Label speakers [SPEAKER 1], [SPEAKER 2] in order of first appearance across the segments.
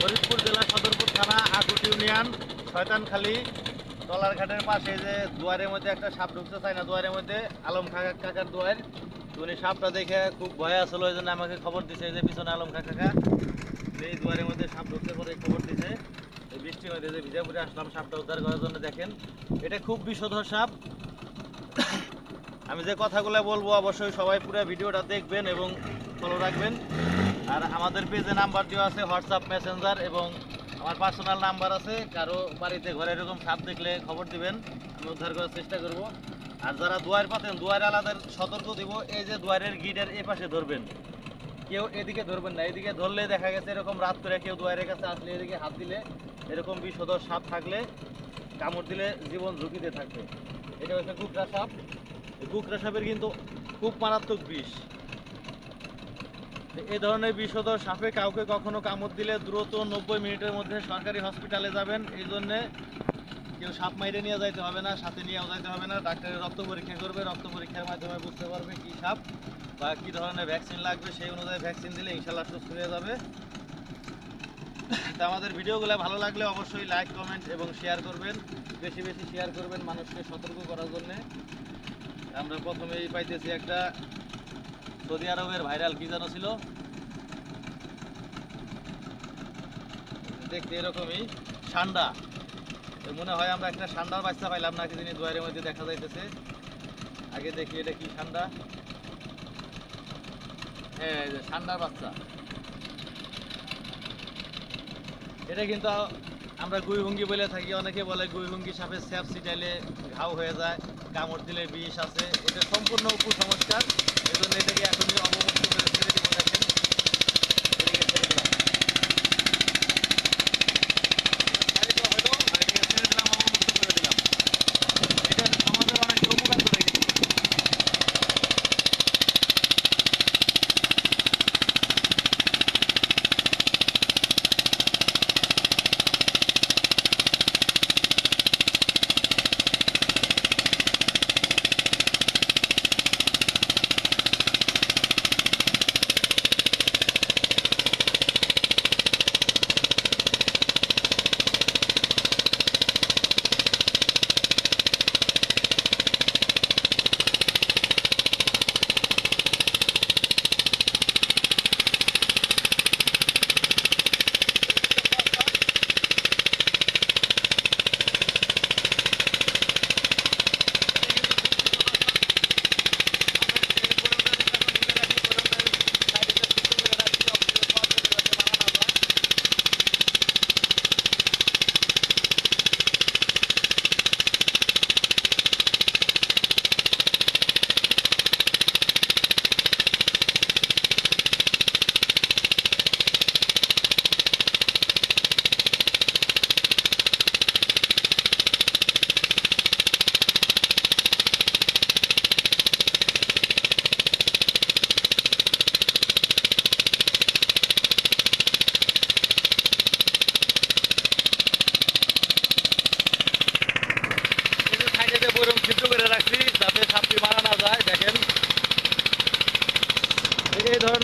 [SPEAKER 1] ফরিদপুর জেলা সদরপুর থানা আকুট ইউনিয়ন, শয়তানখালী, তলারঘাটের পাশে যে দুয়ারের মধ্যে একটা সাপ ঢুকতে চায় না দুয়ারের মধ্যে, আলম কাকা কাকার দুয়ার। উনি সাপটা দেখে খুব ভয় আসলো ওই জন্য আমাকে খবর দিছে যে পিছনে আলম কাকা এই দুয়ারের মধ্যে সাপ ঢুকতে পরে খবর দিছে। এই বৃষ্টির মধ্যে যে বিজাপুরে আসলাম, সাপটা উদ্ধার করার জন্য দেখেন। এটা খুব বিষধর সাপ। আমি যে কথাগুলো বলব, অবশ্যই সবাই পুরো ভিডিওটা দেখবেন এবং ফলো রাখবেন। আর আমাদের পেজে নাম্বার দেওয়া আছে হোয়াটসঅ্যাপ মেসেঞ্জার এবং আমার পার্সোনাল নাম্বার আছে। কারও বাড়িতে, ঘরে এরকম সাপ দেখলে খবর দিবেন, আমি উদ্ধার করার চেষ্টা করব। আর যারা দুয়ার পাতেন, দুয়ার আলাদা সতর্ক দিব, এই যে দুয়ারের গিটের এ পাশে ধরবেন। কেউ এদিকে ধরবেন না, এদিকে ধরলে দেখা গেছে এরকম রাত করে কেউ দুয়ারের কাছে আসলে এদিকে হাত দিলে এরকম বিষধর সাপ থাকলে কামড় দিলে জীবন ঝুঁকিতে থাকবে। এটা হচ্ছে কুকরা সাপ। কুকরা সাপের কিন্তু খুব মারাত্মক বিষ। এই ধরনের বিষধর সাপে কাউকে কখনো কামড় দিলে দ্রুত নব্বই মিনিটের মধ্যে সরকারি হসপিটালে যাবেন। এই জন্যে কেউ সাপ মাইরে নিয়ে যাইতে হবে না সাথে নিয়েও যাইতে হবে না। ডাক্তারের রক্ত পরীক্ষা করবে, রক্ত পরীক্ষার মাধ্যমে বুঝতে পারবে কি সাপ বা কি ধরনের ভ্যাকসিন লাগবে। সেই অনুযায়ী ভ্যাকসিন দিলে ইনশাল্লাহ সুস্থ হয়ে যাবে। তা আমাদের ভিডিওগুলো ভালো লাগলে অবশ্যই লাইক, কমেন্ট এবং শেয়ার করবেন। বেশি বেশি শেয়ার করবেন মানুষকে সতর্ক করার জন্যে। আমরা প্রথমেই পাইতেছি একটা সৌদি আরবের ভাইরাল কি যেন ছিল? দেখতে এরকমই। ঠান্ডা মনে হয় আমরা একটা ঠান্ডার বাচ্চা পাইলাম নাকি যিনি দুয়ারের মধ্যে দেখা যাইতেছে। আগে দেখি এটা কি ঠান্ডা হ্যাঁ ঠান্ডার বাচ্চা। এটা কিন্তু আমরা গুইভঙ্গি বলে থাকি, অনেকে বলে গুইভঙ্গি সাপের স্যাপ ছিটাইলে ঘাও হয়ে যায়, কামড় দিলে বিষ আছে। এটা সম্পূর্ণ কুসংস্কার এই জন্য এটাকে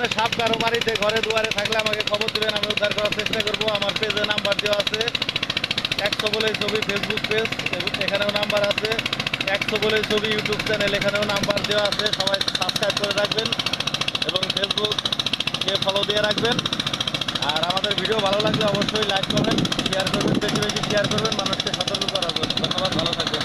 [SPEAKER 1] ধরনের সাপ কারও বাড়িতে, ঘরে, দুয়ারে থাকলে আমাকে খবর দেবেন, আমি উদ্ধার করার চেষ্টা করব। আমার পেজে নাম্বার দেওয়া আছে। একশো বলে ছবি ফেসবুক পেজ এখানেও নাম্বার আছে। একশো বলে ছবি ইউটিউব চ্যানেল এখানেও নাম্বার দেওয়া আছে। সবাই সাবস্ক্রাইব করে রাখবেন এবং ফেসবুককে ফলো দিয়ে রাখবেন। আর আমাদের ভিডিও ভালো লাগলে অবশ্যই লাইক করবেন শেয়ার করবেন, বেশি বেশি শেয়ার করবেন, মানুষকে সতর্ক করার জন্য। ধন্যবাদ, ভালো থাকবেন